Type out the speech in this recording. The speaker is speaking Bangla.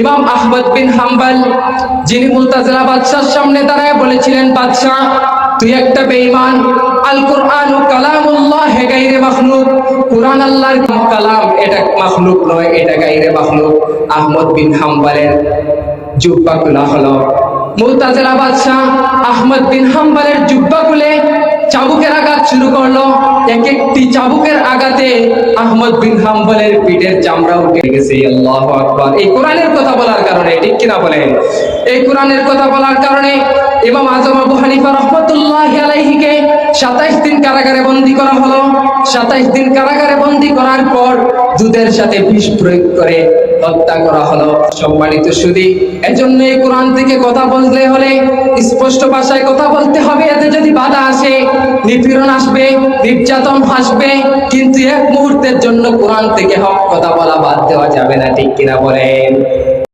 ইমাম আহমদ বিন হাম্বল, যিনি মুলতাজিলা বাদশার সামনে দাঁড়ায় বলেছিলেন, বাদশাহ, তুই একটা বেঈমান। আল কোরআন কালামুল্লাহ হে গাইরে মাখলুক। কোরআন আল্লাহর কালাম, এটা মাখলুক নয়, এটা গাইরে মাখলুক। আহমদ বিন হাম্বলের জুব্বা খোলা হলো। মুলতাজিলা বাদশাহ আহমদ বিন হাম্বলের জুব্বা খুলে চাবুকের আঘাত শুরু করল। এক একটি চাবুকের আঘাতে আহমদ বিন হাম্বলের পিঠের চামড়া উঠে গেছে। আল্লাহ আকবার। এই কোরআনের কথা বলার কারণে, ঠিক কিনা বলেন? এই কোরআনের কথা বলার কারণে ইমাম আজম আবু হানিফা রহমতুল্লাহ আলাইহিকে সাতাইশ দিন কারাগারে বন্দী করা হলো। সাতাইশ দিন কারাগারে বন্দী করার পর দুধের সাথে বিষ প্রয়োগ করে হত্যা করা হলো। সম্মানিত সুদী, এজন্য এই কোরআন থেকে কথা বলতে হলে স্পষ্ট ভাষায় কথা বলতে হবে। এতে যদি বাধা নিপীড়ন আসবে, নির্যাতন আসবে কিন্তু এক মুহূর্তের জন্য কোরআন থেকে হক কথা বলা বাদ দেওয়া যাবে না, ঠিক কিনা বলেন?